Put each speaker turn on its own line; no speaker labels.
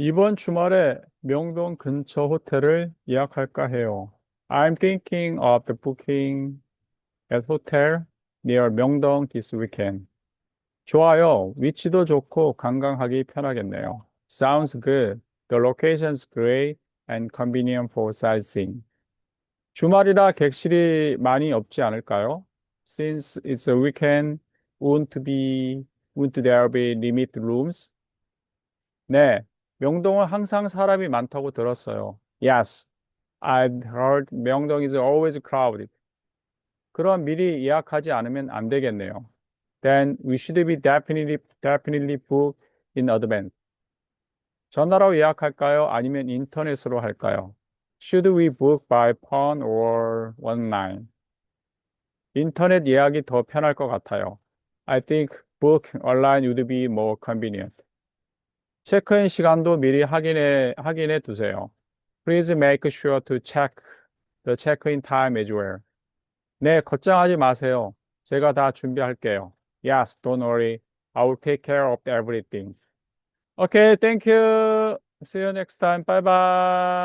이번 주말에 명동 근처 호텔을 예약할까 해요. I'm thinking of booking at hotel near 명동 this weekend. 좋아요. 위치도 좋고 관광하기 편하겠네요. Sounds good. The location's great and convenient for sightseeing. 주말이라 객실이 많이 없지 않을까요? Since it's a weekend, won't be, won't there be limited rooms? 네, 명동은 항상 사람이 많다고 들었어요. Yes, I've heard 명동 is always crowded. 그럼 미리 예약하지 않으면 안 되겠네요. Then we should be definitely, definitely book in advance. 전화로 예약할까요? 아니면 인터넷으로 할까요? Should we book by phone or online? 인터넷 예약이 더 편할 것 같아요. I think book online would be more convenient. 체크인 시간도 미리 확인해, 확인해 두세요. Please make sure to check the check-in time as well. 네, 걱정하지 마세요. 제가 다 준비할게요. Yes, don't worry. I will take care of everything. Okay, thank you. See you next time. Bye bye.